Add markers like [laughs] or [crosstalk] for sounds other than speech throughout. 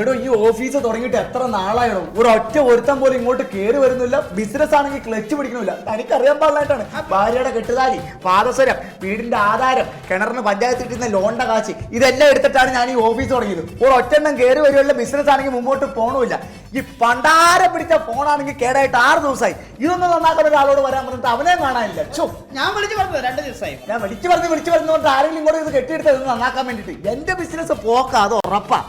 എടോ ഈ ഓഫീസ് തുടങ്ങിയിട്ട് എത്ര നാളായോ ഒരു ഒറ്റ ഒരുത്തം പോലും ഇങ്ങോട്ട് കയറി വരുന്നില്ല. ബിസിനസ് ആണെങ്കിൽ ക്ലച്ച് പിടിക്കണില്ല. എനിക്കറിയാൻ പാടില്ലായിട്ടാണ്. ഭാര്യയുടെ കെട്ടുതാലി പാദസരം വീടിന്റെ ആധാരം കിണറിന് പഞ്ചായത്ത് കിട്ടുന്ന ലോണിന്റെ കാശ് ഇതെല്ലാം എടുത്തിട്ടാണ് ഞാൻ ഈ ഓഫീസ് തുടങ്ങിയത്. ഒരു ഒറ്റെണ്ണം കയറി വരുവല്ല ബിസിനസ് ആണെങ്കിൽ മുമ്പോട്ട് പോകണമില്ല ഈ പണ്ടാര പിടിച്ച ഫോണാണെങ്കിൽ കേടായിട്ട് ആറ് ദിവസമായി. ഇതൊന്നും നന്നാക്കുന്ന ഒരാളോട് വരാൻ പറഞ്ഞിട്ട് അവനെ കാണാനില്ല. ചോ ഞാൻ വിളിച്ചു പറഞ്ഞു രണ്ട് ദിവസമായി. ഞാൻ വിളിച്ചു പറഞ്ഞ് വിളിച്ചു പറഞ്ഞു ആരെങ്കിലും ഇങ്ങോട്ട് ഇത് കെട്ടിയെടുത്തത് നന്നാക്കാൻ വേണ്ടിട്ട് എന്റെ ബിസിനസ് പോക്കാ അത് ഉറപ്പാ?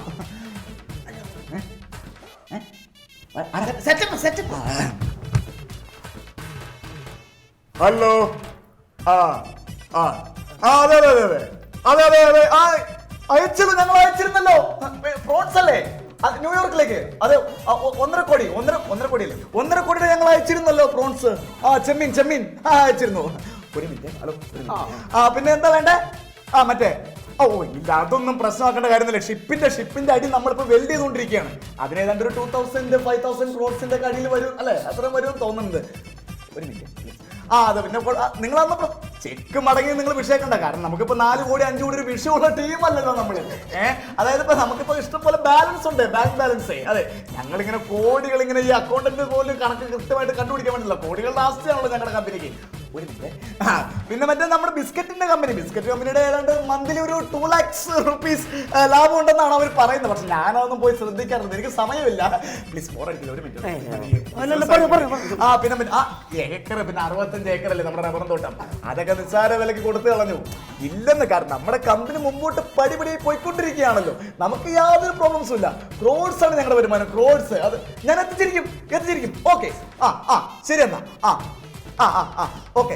സെറ്റപ്പ് സെറ്റപ്പ് ഹലോ ആ ആ. ആ അതെ അതെ അതെ അതെ. അതെ അതെ അതെ. ആ അയച്ചിരുന്നു ഞങ്ങൾ അയച്ചിരുന്നല്ലോ. ഫ്രോഡ്സ് അല്ലേ? അത് ന്യൂയോർക്കിലേക്ക് അതെ ഒന്നര കോടി ഒന്നര ഒന്നര കോടി അല്ലേ ഒന്നര കോടിയുടെ ഞങ്ങൾ അയച്ചിരുന്നല്ലോ പ്രോൺസ് ആ ചെമ്മീൻ ചെമ്മീൻ. ആ അയച്ചിരുന്നു. ഒരു മിനിറ്റ് ഹലോ ആ പിന്നെ എന്താ വേണ്ടേ? ആ മറ്റേ ഓ ഇല്ല അതൊന്നും പ്രശ്നമാക്കേണ്ട കാര്യമൊന്നുമില്ല. ഷിപ്പിന്റെ ഷിപ്പിന്റെ അടി നമ്മളിപ്പോ വെൽഡ് ചെയ്തുകൊണ്ടിരിക്കുകയാണ്. അതിന് ഏതാണ്ട് ഒരു ടൂ തൗസൻഡ് ഫൈവ് തൗസൻഡ് ക്രോഡ്സിന്റെ അടിയിൽ വരും അല്ലെ? അത്രയും വരും തോന്നുന്നുണ്ട്. ഒരു മിനിറ്റ് ആ അതെ പിന്നെ നിങ്ങൾ അന്ന് ചെക്ക് മടങ്ങി നിങ്ങൾ വിഷയക്കണ്ട. കാരണം നമുക്കിപ്പോ നാല് കോടി അഞ്ചു കോടി ഒരു വിഷയമുള്ള ടീം അല്ലല്ലോ നമ്മൾ. ഏഹ് അതായത് ഇപ്പൊ നമുക്കിപ്പോ ഇഷ്ടം പോലെ ബാലൻസ് ഉണ്ട്. ബാങ്ക് ബാലൻസ് അതെ ഞങ്ങൾ ഇങ്ങനെ കോടികൾ ഇങ്ങനെ ഈ അക്കൗണ്ടന്റ് പോലും കണക്ക് കൃത്യമായിട്ട് കണ്ടുപിടിക്കാൻ പറ്റില്ല. കോടികൾ ലാസ്റ്റ് ആസ്തിയാണല്ലോ ഞങ്ങളുടെ കമ്പനിക്ക് ഒരു മിനിറ്റ്. ആ പിന്നെ മറ്റേ നമ്മുടെ ബിസ്ക്കറ്റിന്റെ കമ്പനി ബിസ്ക്കറ്റ് കമ്പനിയുടെ ഏതാണ്ട് മന്ത്ലി ഒരു ടു ലാക്സ് റുപ്പീസ് ലാഭം ഉണ്ടെന്നാണ് അവർ പറയുന്നത്. പക്ഷെ ഞാനതൊന്നും പോയി ശ്രദ്ധിക്കാറുണ്ട് എനിക്ക് സമയമില്ല. പ്ലീസ് ഫോർ അടിക്കില്ല ഒരു മിനിറ്റ്. ആ പിന്നെ ആ ഏക്കർ പിന്നെ അറുപത്തഞ്ച് ഏക്കർ അല്ലേ നമ്മുടെ റബ്ബറും തോട്ടം. അതൊക്കെ നിസ്സാര വിലക്ക് കൊടുത്തു കളഞ്ഞു. ഇല്ലെന്ന് കാരണം നമ്മുടെ കമ്പനി മുമ്പോട്ട് പടിപടി പോയിക്കൊണ്ടിരിക്കുകയാണല്ലോ. നമുക്ക് യാതൊരു പ്രോബ്ലംസും ഇല്ല. ക്രോഡ്സ് ആണ് ഞങ്ങളുടെ വരുമാനം. ക്രോഡ്സ് അത് ഞാൻ എത്തിച്ചിരിക്കും എത്തിച്ചിരിക്കും. ഓക്കെ ആ ആ ശരി എന്നാ. ആ ആ ആ ആ ഓക്കെ.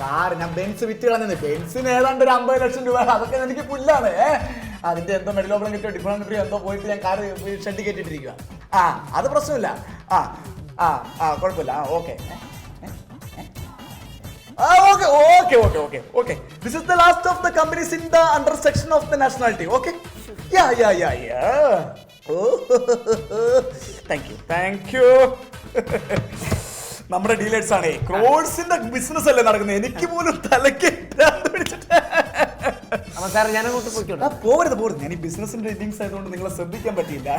കാർ ഞാൻ ബെൻസ് വിറ്റ് കളഞ്ഞത് ബെൻസിന് ഏതാണ്ട് ഒരു അമ്പത് ലക്ഷം രൂപ. അതൊക്കെ എനിക്ക് പുല്ലാണ്. ഏ? അതിന്റെ എന്തോ മെഡിലോബിളം കിട്ടിയോ? ഡിപ്ലോമ കിട്ടിയോ എന്തോ പോയിട്ട് ഞാൻ കാർ ഷെഡ് കെട്ടിട്ടിരിക്കുക ആ അത് പ്രശ്നമില്ല. ആ ആ ആ കുഴപ്പമില്ല. ആ okay. Okay okay okay this is the last of the companies in the under section of the nationality okay. Yeah yeah yeah you. Thank you നമ്മുടെ ഡീലേഴ്സ് ആണേ. ക്രോഡ്സിന്റെ ബിസിനസ് അല്ലേ നടക്കുന്നത്? എനിക്ക് പോലും തലക്ക് ഭ്രാന്ത് പിടിച്ചിട്ട് അപ്പൊ സാർ ഞാൻ അങ്ങോട്ട് പോയിക്കോട്ടെ. ആ, പോവരുത് ഞാൻ ഈ ബിസിനസിന്റെ ഇന്നിങ്സ് ആയതുകൊണ്ട് നിങ്ങളെ ശ്രദ്ധിക്കാൻ പറ്റിയില്ല.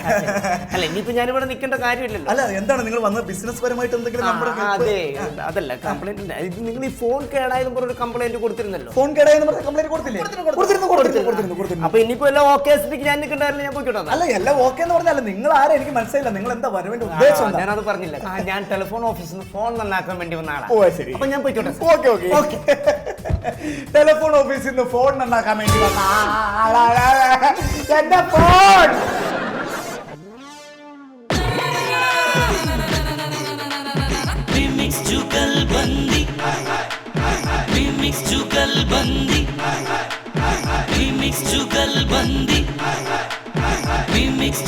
അല്ല ഇനിയിപ്പോ ഞാനിവിടെ നിൽക്കേണ്ട കാര്യമില്ലല്ലോ. അല്ല എന്താണ് നിങ്ങൾ വന്നത്? ബിസിനസ് പരമായിട്ട് എന്തെങ്കിലും നമ്മുടെ അതെ. അതല്ല കംപ്ലൈന്റ് നിങ്ങൾ ഈ ഫോൺ കേടായെന്ന് പറഞ്ഞ കംപ്ലൈന്റ് കൊടുത്തിരുന്നല്ലോ. ഫോൺ കേടായെന്ന് പറഞ്ഞ കംപ്ലൈന്റ് കൊടുത്തില്ലേ? കൊടുത്തിരുന്നു കൊടുത്തിരുന്നു കൊടുത്തിരുന്നു കൊടുത്തിരുന്നു അപ്പൊ ഇനിയിപ്പോ എല്ലാം ഓക്കെ ഞാൻ നിൽക്കണ്ടായിരുന്നു ഞാൻ പോയിക്കോട്ടെ അല്ല എല്ലാം ഓക്കെ എന്ന് പറഞ്ഞാൽ നിങ്ങൾ ആരെ എനിക്ക് മനസ്സിലായില്ല. നിങ്ങൾ എന്താ വരവേണ്ട ഉദ്ദേശം ഞാൻ അത് ഞാനത് പറഞ്ഞില്ല. ഞാൻ ടെലിഫോൺ ഓഫീസിൽ നിന്ന് ഫോൺ നന്നാക്കാൻ വേണ്ടി വന്ന ആളാണ് ഓ ശരി. അപ്പൊ ഞാൻ പോയിക്കോട്ടെ ഓക്കെ ഓക്കെ ഓക്കെ ಟೆಲಿಫೋನ್ ಆಫೀಸಿಂದ ಫೋನ್ ನನ್ನ ಕಮೆಂಟ್ ಎನ್ನ phone jugalbandi jugalbandi jugalbandi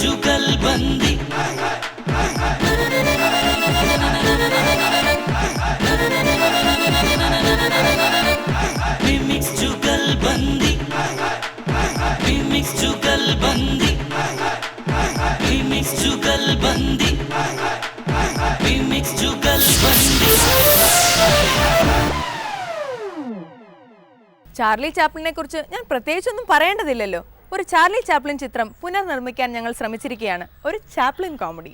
Jugal ಬಂದಿ ചാർലി ചാപ്ലിനെ കുറിച്ച് ഞാൻ പ്രത്യേകിച്ചൊന്നും പറയേണ്ടതില്ലല്ലോ. ഒരു ചാർലി ചാപ്ലിൻ ചിത്രം പുനർനിർമ്മിക്കാൻ ഞങ്ങൾ ശ്രമിച്ചിരിക്കുകയാണ്. ഒരു Chaplin comedy.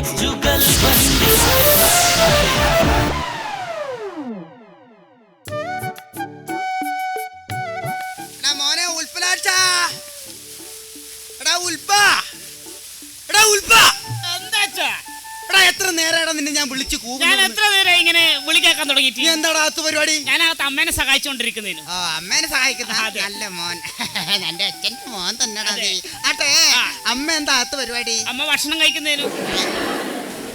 Remix जुगलबंदी നിന്നെ ഞാൻ വിളിച്ചു ഞാൻ എത്ര നേരം ഇങ്ങനെ വിളിക്കേക്കാൻ തുടങ്ങിയിട്ട്? എന്താടാ അത് പരിപാടി? ഞാനകത്ത് അമ്മേനെ സഹായിച്ചോണ്ടിരിക്കുന്നതിന്. ആ അമ്മേനെ സഹായിക്കുന്ന അതെ. നല്ല മോൻ. [laughs] എന്റെ അച്ഛന്റെ മോൻ തന്നെടാ അതെ. നീ. ആട്ടെ ആ. അമ്മ എന്താ അത് പരിപാടി? അമ്മ ഭക്ഷണം കഴിക്കുന്നതിന്.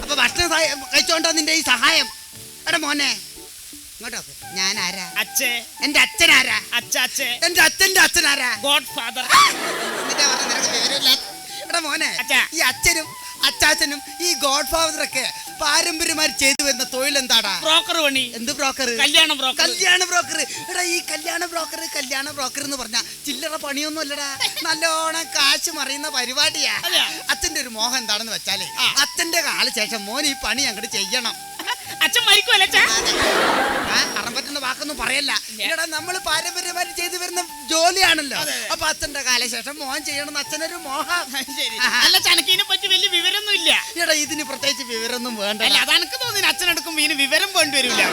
അപ്പൊ ഭക്ഷണം സഹായ- കഴിച്ചോണ്ടാ നിന്റെ ഈ സഹായം? എടാ മോനെ ഇങ്ങോട്ടോ. ഞാൻ ആരാ അച്ഛേ. എന്റെ അച്ഛൻ ആരാ അച്ചാച്ചേ എന്റെ അച്ഛന്റെ അച്ഛൻ ആരാ ഗോഡ് ഫാദർ എന്നിട്ടാ പറഞ്ഞെ നിനക്ക് വിവരമില്ല. എടാ മോനെ അച്ഛാ. ഈ അച്ഛനും അച്ചാച്ചനും ഈ ഗോഡ് ഫാദറൊക്കെ പാരമ്പര്യമായി ചെയ്തു വരുന്ന തൊഴിൽ എന്താടാ ബ്രോക്കർ പണി. എന്ത് ബ്രോക്കർ കല്യാണ ബ്രോക്കർ കല്യാണ ബ്രോക്കർ എടാ ഈ കല്യാണ ബ്രോക്കർ കല്യാണ ബ്രോക്കർ എന്ന് പറഞ്ഞ ചില്ലറ പണിയൊന്നും അല്ലടാ നല്ലോണം കാശ് മറിയുന്ന പരിപാടിയാ? അച്ഛന്റെ ഒരു മോഹം എന്താണെന്ന് വെച്ചാൽ അച്ഛന്റെ കാലശേഷം മോൻ ഈ പണി അങ്ങോട്ട് ചെയ്യണം. അച്ഛൻ മരിക്കുമല്ല അറം വാക്കൊന്നും പറയല്ല. എടാ നമ്മൾ പാരമ്പര്യമായി ചെയ്തു വരുന്ന ജോലിയാണല്ലോ. അപ്പൊ അച്ഛന്റെ കാലശേഷം മോൻ ചെയ്യണമെന്ന് അച്ഛനൊരു മോഹം. അല്ല ചനക്കിനെ പറ്റി വലിയ വിവരമൊന്നും ഇല്ല എടാ ഇതിന് പ്രത്യേകിച്ച് വിവരമൊന്നും വേണ്ട അല്ല അതെനക്ക് തോന്നി അച്ഛനെടുക്കുമ്പോ ഇതിന് വിവരം വേണ്ടി വരില്ല.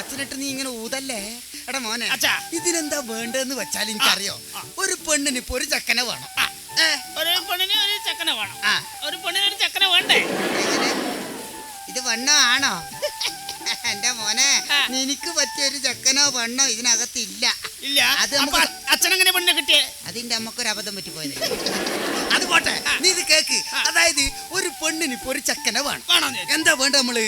അച്ഛനിട്ട് നീ ഇങ്ങനെ ഊതല്ലേ? എടാ മോനെ അച്ഛാ. ഇതിനെന്താ വേണ്ടതെന്ന് വെച്ചാൽ എനിക്കറിയോ? ഒരു പെണ്ണിന് ഇപ്പൊ ഒരു ചക്കനെ വേണം. ഒരു പെണ്ണിന് ഒരു ചക്കനെ വേണം. ഒരു പെണ്ണിന് ഒരു ചക്കനെ വേണ്ടേ? ഇത് വണ്ണ ആണോ എന്റെ മോനെ എനിക്ക് നിനക്ക് പറ്റിയ ഒരു ചെക്കനോ പെണ്ണോ ഇതിനകത്തില്ല ഇല്ല. അത് അച്ഛനങ്ങനെ പെണ്ണെ കിട്ടിയേ? അതിന്റെ അമ്മക്കൊരു അബദ്ധം പറ്റിപ്പോയത്. അത് പോട്ടെ. നീ ഇത് കേക്ക്. അതായത് ഒരു പെണ്ണിന് ഇപ്പൊ ഒരു ചെക്കനെ വേണം. എന്താ വേണ്ട നമ്മൾ?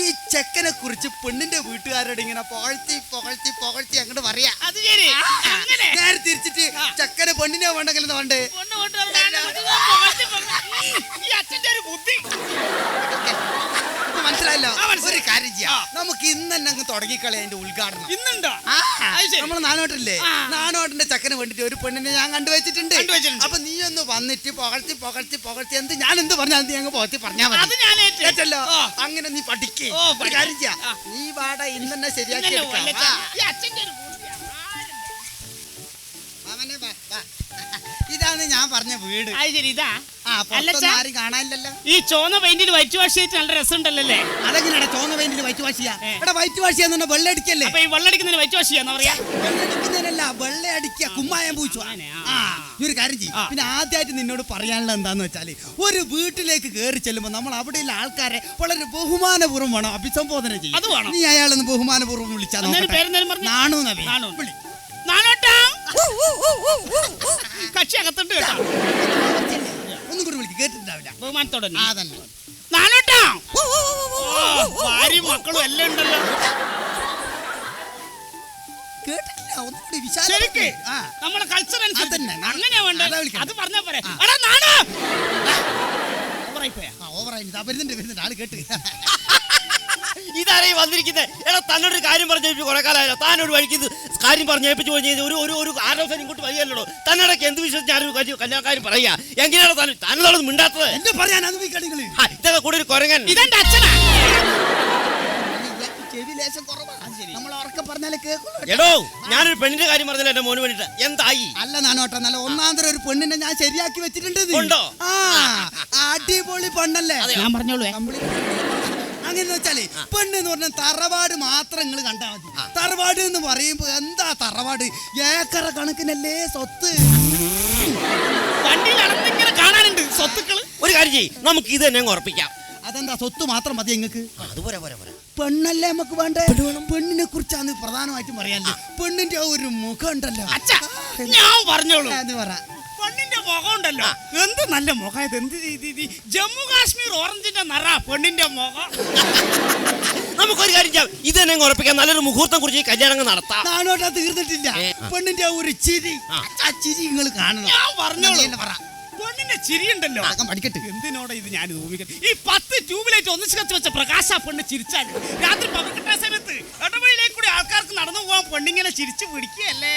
ഈ ചെക്കനെ കുറിച്ച് പെണ്ണിന്റെ വീട്ടുകാരോട് ഇങ്ങനെ പുകഴ്ത്തി പുകഴ്ത്തി പുകഴ്ത്തി അങ്ങോട്ട് പറയാ. അത് ശരി. അങ്ങനെ. നേരെ തിരിച്ചിട്ട് ചെക്കനെ പെണ്ണിനെ വേണ്ടെങ്കിൽ എന്താ വേണ്ടേ ബുദ്ധി. മനസ്സിലായല്ലോ? ഒരു കാര്യം ചെയ്യാം. നമുക്ക് ഇന്ന് തന്നെ അങ്ങ് തുടങ്ങിക്കളയാ അതിന്റെ ഉദ്ഘാടനം. ഇന്നുണ്ടോ. നമ്മൾ നാനോട്ടല്ലേ. നാനോട്ടിന്റെ ചക്കന് വേണ്ടിട്ട് ഒരു പെണ്ണിനെ ഞാൻ കണ്ടുവച്ചിട്ടുണ്ട്. അപ്പൊ നീ ഒന്ന് വന്നിട്ട് പുകഴ്ത്തി പുകഴ്ത്തി പുകഴ്ത്തി എന്ത് ഞാൻ എന്ത് പറഞ്ഞാൽ നീ അങ്ങ് പോകത്തി പറഞ്ഞാ അത് മതി ഞാൻ ഏറ്റു. കേട്ടല്ലോ? ഓ. അങ്ങനെ നീ പഠിക്കേ. കാര്യം ചെയ്യാം. നീ വാട ഇന്ന് തന്നെ ശരിയാക്കി. ഇതാണ് ഞാൻ പറഞ്ഞ വീട്. ഇതാ. ഈ ചോന്ന പെയിന്റിൽ വൈറ്റ് വാഷ് ചെയ്തിട്ട് നല്ല രസമുണ്ടല്ലേ അതെങ്ങനെയാണ് ചോന്ന പെയിന്റിൽ വൈറ്റ് വാഷ് ചെയ്യാ? ഇവിടെ വൈറ്റ് വാഷ് ചെയ്യാന്ന് വെള്ളടിക്കല്ലേ അപ്പൊ ഈ വെള്ളടിക്കുന്നതിന് വൈറ്റ് വാഷ് ചെയ്യാന്ന് പറയാ? വെള്ളടിക്കുന്നതിനല്ല വെള്ളയടിക്കുക കുമ്മായം പൂച്ചു ആ. ഒരു കാര്യം ചെയ്യും. പിന്നെ ആദ്യമായിട്ട് നിന്നോട് പറയാനുള്ളത് എന്താന്ന് വെച്ചാൽ ഒരു വീട്ടിലേക്ക് കയറി ചെല്ലുമ്പോൾ നമ്മൾ അവിടെയുള്ള ആൾക്കാരെ വളരെ ബഹുമാനപൂർവം വേണം അഭിസംബോധന ചെയ്യും. നീ അയാളൊന്ന് ബഹുമാനപൂർവം വിളിച്ചു അന്നേരം നോക്കട്ടെ. പേരെന്തേലും പറഞ്ഞ്? നാണു നവി. വിളി. കക്ഷി അകത്തുണ്ട് കേട്ടോ. ഒന്നും കൂടി വിളിക്ക് കേട്ടിട്ടുണ്ടാവില്ല. ബഹുമാനത്തോടെ ആ തന്നെ. നാനോട്ടാ ഭാര്യയും മക്കളും എല്ലാം ഉണ്ടല്ലോ. കേട്ടിട്ടില്ല ശരിക്ക്. ആ. നമ്മളെ കൾച്ചർ അതന്നെ, നാ- അങ്ങനെയാ വേണ്ടത്. അതാ വിളിക്കണ്ടേ. അത് പറഞ്ഞാ പോരെ. ആ. എടാ നാണോ! ഓവറായി ആ ഓവറായി. ഇതാ വരുന്നുണ്ട് വരുന്നുണ്ട്. ആൾ കേട്ട്. ഇതാരേ വന്നിരിക്കുന്നത് എടാ തന്നോട് ഒരു കാര്യം പറഞ്ഞു കുറെ കാലമായല്ലോ. താനോട് വഴിക്ക് കാര്യം പറഞ്ഞേപ്പിച്ച് പോയി ഒരു ഒരു ഒരു ആലോചന ഇങ്ങോട്ട് വരികയല്ലോ തന്നോടൊക്കെ എന്ത് വിശ്വസിച്ച് കാര്യം കല്യാണക്കാരും പറയാ? എങ്ങനെയാണ് താൻ താനുള്ളത് മിണ്ടാത്തത്? എന്റെ പറയാൻ ഇതൊക്കെ കൂടെ ഒരു കുരങ്ങൻ. ഇതെന്റെ അച്ഛനാ. എടോ ഞാനൊരു പെണ്ണിന്റെ കാര്യം പറഞ്ഞില്ല എന്റെ മോന് വേണ്ടിട്ട്. എന്തായി? അല്ല നാനോട്ടെ നല്ല ഒന്നാം തരം ഒരു പെണ്ണിനെ ഞാൻ ശരിയാക്കി വെച്ചിട്ടുണ്ട് ഉണ്ടോ? ആ അടിപൊളി പെണ്ണല്ലേ? ഞാൻ പറഞ്ഞോളൂ അങ്ങനെ വെച്ചാൽ പെണ്ണ് എന്ന് പറഞ്ഞാൽ തറവാട് മാത്രം നിങ്ങൾ കണ്ടാൽ മതി. തറവാട് എന്ന് പറയുമ്പോ എന്താ തറവാട്? ഏക്കറ കണക്കിനല്ലേ സ്വത്ത്? വണ്ടിയിൽ നടന്നിങ്ങനെ കാണാനുണ്ട് സ്വത്തുക്കൾ. ഒരു കാര്യം ചെയ്യ് നമുക്ക് ഇത് തന്നെ അങ്ങ് ഉറപ്പിക്കാം. അതെന്താ സ്വത്ത് മാത്രം മതി നിങ്ങൾക്ക് അത് പോരാ പോരാ പോരാ. പെണ്ണല്ലേ നമുക്ക് വേണ്ടേ? പെണ്ണിനെ കുറിച്ചാണ് പ്രധാനമായിട്ടും പറയാനില്ല. പെണ്ണിന്റെ ആ ഒരു മുഖം ഉണ്ടല്ലോ. അച്ഛ ഞാൻ പറഞ്ഞോളൂ. എന്ന് പറ. പെണ്ണിന്റെ മുഖം ഉണ്ടല്ലോ എന്ത് നല്ല മുഖം ഇത്? എന്ത് ഇത് ജമ്മു കാശ്മീർ ഓറഞ്ചിന്റെ നിറ പെണ്ണിന്റെ മുഖം. നമുക്കൊരു കാര്യം ചെയ്യാം. ഇത് തന്നെ അങ്ങ് ഉറപ്പിക്കാം. നല്ലൊരു മുഹൂർത്തം കുറിച്ച് ഈ കല്യാണം അങ്ങ് നടത്താം. നാനോട്ടാ തീർന്നിട്ടില്ല. പെണ്ണിന്റെ ഒരു ചിരി. ആ. ചിരി നിങ്ങൾ കാണണം. ഞാൻ പറഞ്ഞോളൂ. പറ. പെണ്ണിന്റെ ചിരി ഉണ്ടല്ലോ അകം പഠിക്കട്ടെ. എന്തിനോടാ ഇത് ഞാൻ ഊഹിക്കുന്നത് ഈ പത്ത് ട്യൂബിലേറ്റ് ഒന്നിച്ച് കത്തി വെച്ച പ്രകാശ പെണ്ണ് ചിരിച്ചാൽ രാത്രി പകർക്കിട്ട സമയത്ത് ആൾക്കാർക്ക് നടന്നു പോവാൻ പെണ്ണിങ്ങനെ ചിരിച്ചു പിടിക്കുകയല്ലേ.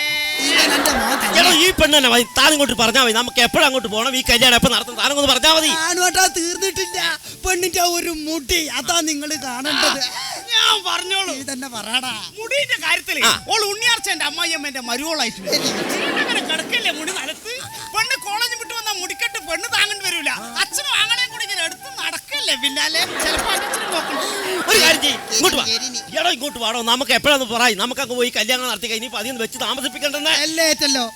എടോ ഈ പെണ്ണ് തന്നെ മതി. ഇങ്ങോട്ട് പറഞ്ഞാൽ മതി. നമുക്ക് എപ്പോഴും അങ്ങോട്ട് പോകണം ഈ കല്യാണം എപ്പോൾ നടത്തും? താനങ്ങോട്ട് പറഞ്ഞാൽ മതി. നാനോട്ടാ തീർന്നിട്ടില്ല. പെണ്ണിന്റെ ഒരു മുടി അതാ നിങ്ങൾ കാണേണ്ടത്. ഞാൻ പറഞ്ഞോളൂ. നീ തന്നെ പറയടാ. മുടിന്റെ കാര്യത്തിൽ ഓൾ ഉണ്ണിയാർച്ച എന്റെ അമ്മായിയമ്മ എന്റെ മരുവോളായിട്ട് അങ്ങനെ കിടക്കല്ലേ മുടി നിലത്ത് പെണ്ണ് കോളേജ് വിട്ടു വന്ന മുടിക്കെട്ട് പെണ്ണ് താങ്ങേണ്ടി വരൂല. അച്ഛനും ആങ്ങളെയും കൂടി ഇങ്ങനെ എടുത്ത് നടക്കും അച്ഛനല്ലേ പിന്നാലെ ചിലപ്പോ ഒരു കാര്യം ചെയ്യ് ഇങ്ങോട്ട് വാ. എടോ ഇങ്ങോട്ട് വാടോ നമുക്ക് എപ്പോഴാന്ന് നമുക്ക് നമുക്കങ്ങ് പോയി കല്യാണം നടത്തി കഴിഞ്ഞ് ഇപ്പൊ അധികം വെച്ച് താമസിപ്പിക്കണ്ടെന്നേ. എല്ലാം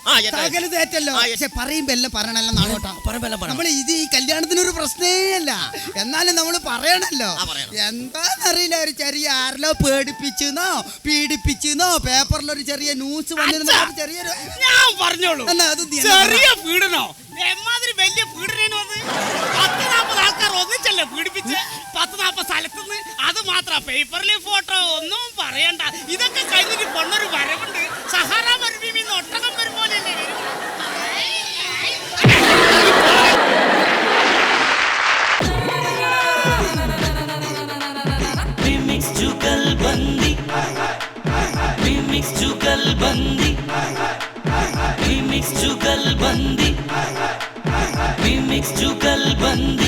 ആ, ഏറ്റോ. സകലത് ആ, ഏ- പക്ഷെ പറയുമ്പോ എല്ലാം പറയണല്ലോ നാളോട്ടാ. പറയുമ്പോ എല്ലാം പറയണം. നമ്മൾ ഇത് ഈ കല്യാണത്തിനൊരു പ്രശ്നേ അല്ല. എന്നാലും നമ്മൾ പറയണല്ലോ. ആ, പറയണം. എന്താന്നറിയില്ല ഒരു ചെറിയ ആരെല്ലോ പേടിപ്പിച്ചെന്നോ പീഡിപ്പിച്ചെന്നോ പേപ്പറിൽ ഒരു ചെറിയ ന്യൂസ് വന്നിരുന്ന അച്ഛാ. ചെറിയൊരു ഞാൻ പറഞ്ഞോളൂ. എന്നാ അത് നീ എന്നാ ചെറിയ പീഡനോ? എമ്മാതിരി വലിയ പീഡനോ അത്? നാപ്പത് ആൾക്കാർ ഒന്നിച്ചല്ലേ പീഡിപ്പിച്ച് പത്ത് നാപ്പത് സ്ഥലത്തുനിന്ന് അത് മാത്ര പേപ്പറിലെ ഫോട്ടോ ഒന്നും പറയണ്ട ഇതൊക്കെ കഴിഞ്ഞിട്ട് പൊണ്ണൊരു വരവുണ്ട് സഹാറ മരുഭൂമിന്ന് ഒട്ടകം വരും പോലെയല്ലേ വരും Remix जुगलबंदी Remix जुगलबंदी Remix जुगलबंदी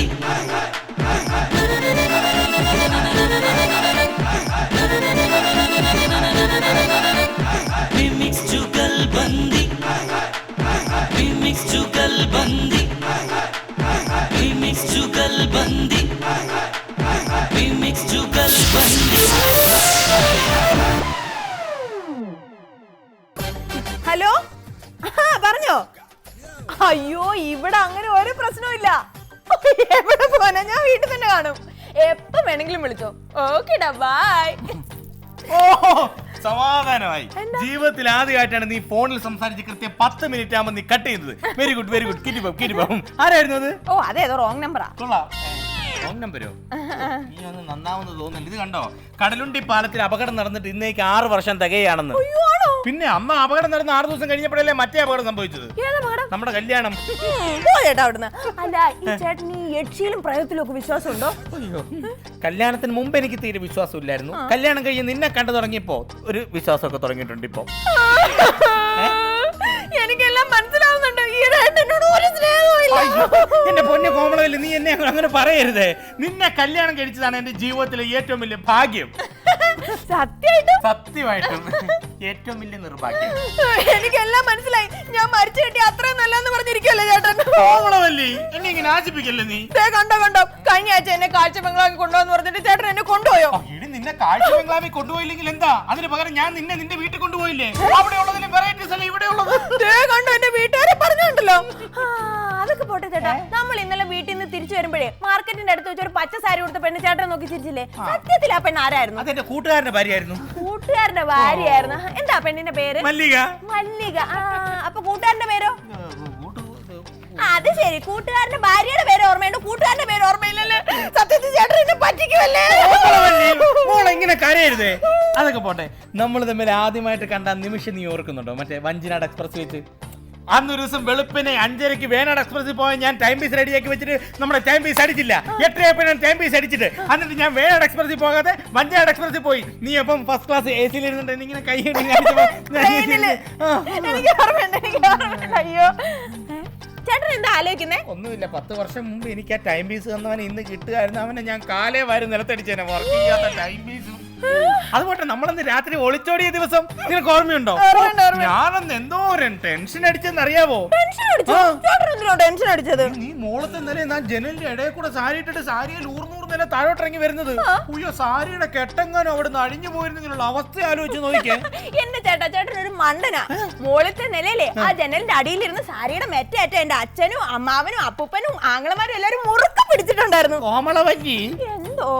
എവിടെ പോനാ ഞാൻ വീട്ടിൽ തന്നെ കാണും. എപ്പോ വേണമെങ്കിലും വിളിച്ചോ. ഓക്കേടാ ബൈ ഓ സമാധാനമായി. ജീവിതത്തിൽ ആദ്യമായിട്ടാണ് നീ ഫോണിൽ സംസാരിച്ച് കൃത്യം പത്ത് മിനിറ്റ് ആകുമ്പോൾ നീ കട്ട് ചെയ്തത് വെരി ഗുഡ് വെരി ഗുഡ് കിരിപ്പം കിരിപ്പം ആരായിരുന്നു അത്? ഓ അതേതോ റോങ് നമ്പറാ കൊള്ളാം. ഫോൺ നമ്പരോ നീ ഒന്ന് നന്നാവുന്ന തോന്നുന്നില്ല. ഇത് കണ്ടോ? കടലുണ്ടി പാലത്തിൽ അപകടം നടന്നിട്ട് ഇന്നേക്ക് ആറ് വർഷം തികയാണെന്ന് പിന്നെ അമ്മ അപകടം നടന്ന ആറ് ദിവസം കഴിഞ്ഞപ്പോഴല്ലേ മറ്റേ അപകടം സംഭവിച്ചത്? നമ്മുടെ കല്യാണം. അല്ല ഈ യക്ഷിയിലും പ്രയത്തിലും ഒക്കെ വിശ്വാസം ഉണ്ടോ കല്യാണത്തിന് മുമ്പ് എനിക്ക് തീരെ വിശ്വാസം ഇല്ലായിരുന്നു കല്യാണം കഴിഞ്ഞ് നിന്നെ കണ്ടു തുടങ്ങിയപ്പോ ഒരു വിശ്വാസമൊക്കെ തുടങ്ങിയിട്ടുണ്ട് ഇപ്പൊ. എന്റെ പൊന്നു കോമളവില്ല നീ എന്നെ അങ്ങനെ പറയരുതേ. നിന്നെ കല്യാണം കഴിച്ചതാണ് എന്റെ ജീവിതത്തിലെ ഏറ്റവും വലിയ ഭാഗ്യം. സത്യമായിട്ടും? സത്യമായിട്ടും. ഏറ്റവും വലിയ നിർഭാഗ്യം. എനിക്കെല്ലാം മനസ്സിലായി. ഞാൻ മരിച്ചു കിട്ടി അത്രയും നല്ലെന്ന് പറഞ്ഞിരിക്കുവല്ലേ ചേട്ടൻ? കോമളവല്ലി എന്നെ ഇങ്ങനെ ആശിപ്പിക്കല്ലേ നീ? കണ്ടോ കണ്ടോ. കഴിഞ്ഞ ആഴ്ച എന്നെ കാഴ്ച ബംഗ്ലാവിൽ കൊണ്ടുപോന്ന് പറഞ്ഞിട്ട് ചേട്ടൻ എന്നെ കൊണ്ടുപോയോ? നിന്നെ കാഴ്ച ബംഗ്ലാവിൽ കൊണ്ടുപോയില്ലെങ്കിൽ എന്താ? അതിന് പകരം ഞാൻ നിന്നെ നിന്റെ വീട്ടിൽ കൊണ്ടുപോയില്ലേ? അവിടെ ഉള്ളതിന് വെറൈറ്റീസ് അല്ല ഇവിടെ ഉള്ളത് ദേ കണ്ടോ എന്റെ വീട്ടുകാരെ പറഞ്ഞുണ്ടല്ലോ ആ, അതൊക്കെ പോട്ടെ ചേട്ടാ. നമ്മൾ ഇന്നലെ വീട്ടിൽ നിന്ന് തിരിച്ചു വരുമ്പോഴേ മാർക്കറ്റിന്റെ അടുത്ത് വെച്ച് ഒരു പച്ച സാരി കൊടുത്ത പെണ്ണ് ചേട്ടനെ നോക്കി ചിരിച്ചില്ലേ? സത്യത്തിൽ ആ പെണ്ണ് ആരായിരുന്നു? അതെന്റെ കൂട്ടുകാരന്റെ ഭാര്യയായിരുന്നു. കൂട്ടുകാരന്റെ ഭാര്യയായിരുന്നു. എന്താ പെണ്ണിന്റെ പേര്? മല്ലിക. മല്ലിക. ആ അപ്പൊ കൂട്ടുകാരന്റെ പേരോ? അത് ശരി. കൂട്ടുകാരന്റെ ഭാര്യയുടെ പേര് ഓർമ്മയുണ്ട്. കൂട്ടുകാരന്റെ പേര് ഓർമ്മയില്ലല്ലേ? സത്യത്തിൽ ചേട്ടൻ എന്നെ പറ്റിക്കുമല്ലേ? കോമളവല്ലി, എങ്ങനെ കരയരുതേ. അതൊക്കെ പോട്ടെ. നമ്മൾ തമ്മിൽ ആദ്യമായിട്ട് കണ്ട നിമിഷം നീ ഓർക്കുന്നുണ്ടോ? മറ്റേ വഞ്ചിനാട് എക്സ്പ്രസ് വെച്ച്. അന്നൊരു ദിവസം വെളുപ്പിനെ അഞ്ചരക്ക് വേനാട് എക്സ്പ്രസിൽ പോയാൽ ഞാൻ ടൈം പീസ് റെഡിയാക്കി വെച്ചിട്ട് നമ്മുടെ ടൈം പീസ് അടിച്ചില്ല. എട്ടരയപ്പോൾ ഞാൻ ടൈം പീസ് അടിച്ചിട്ട്. എന്നിട്ട് ഞാൻ വേനാട് എക്സ്പ്രസിൽ പോകാതെ വഞ്ചനാട് എക്സ്പ്രസിൽ പോയി. നീ അപ്പം ഫസ്റ്റ് ക്ലാസ് എ സിയിൽ ഇരുന്നിട്ട് ഇങ്ങനെ കൈ അയ്യോ? ചേട്ടൻ എന്താ ആലോചിക്കുന്നേ? ഒന്നുമില്ല പത്ത് വർഷം മുമ്പ് എനിക്ക് ആ ടൈം പീസ് തന്നവനെ ഇന്ന് കിട്ടുകയായിരുന്നു അവനെ ഞാൻ കാലേ വാരി നിലത്തടിച്ചേനെ. വർക്ക് ചെയ്യാത്ത ടൈം പീസും അതുപോട്ടെ നമ്മളന്ന് രാത്രി ഒളിച്ചോടിയ ദിവസം? നിനക്ക് ഓർമ്മയുണ്ടോ? ഞാനന്ന് എന്തോരം ടെൻഷൻ അടിച്ചെന്ന് അറിയാവോ ടെൻഷൻ അടിച്ചത്? നീ മോളത്തെ നില ഞാൻ ജനലിന്റെ ഇടയിൽ കൂടെ സാരി ഇട്ടിട്ട് സാരിയിൽ ഊർന്നൂർ നില താഴോട്ടിറങ്ങി വരുന്നത്. ഉയ്യോ സാരിയുടെ കെട്ടെങ്ങാനും അവിടുന്ന് അഴിഞ്ഞു പോയിരുന്നെങ്കിലുള്ള അവസ്ഥ ആലോചിച്ച് നോക്കിയേ [laughs] എന്റെ ചേട്ടാ ചേട്ടൻ ഒരു മണ്ടനാ. മോളത്തെ നിലയിലെ ആ. ജനലിന്റെ അടിയിലിരുന്ന് സാരിയുടെ മെറ്റേറ്റ എന്റെ അച്ഛനും അമ്മാവനും അപ്പൂപ്പനും ആങ്ങളമാരും എല്ലാരും മുറുക്ക പിടിച്ചിട്ടുണ്ടായിരുന്നു. കോമളവഞ്ഞി എന്തോ?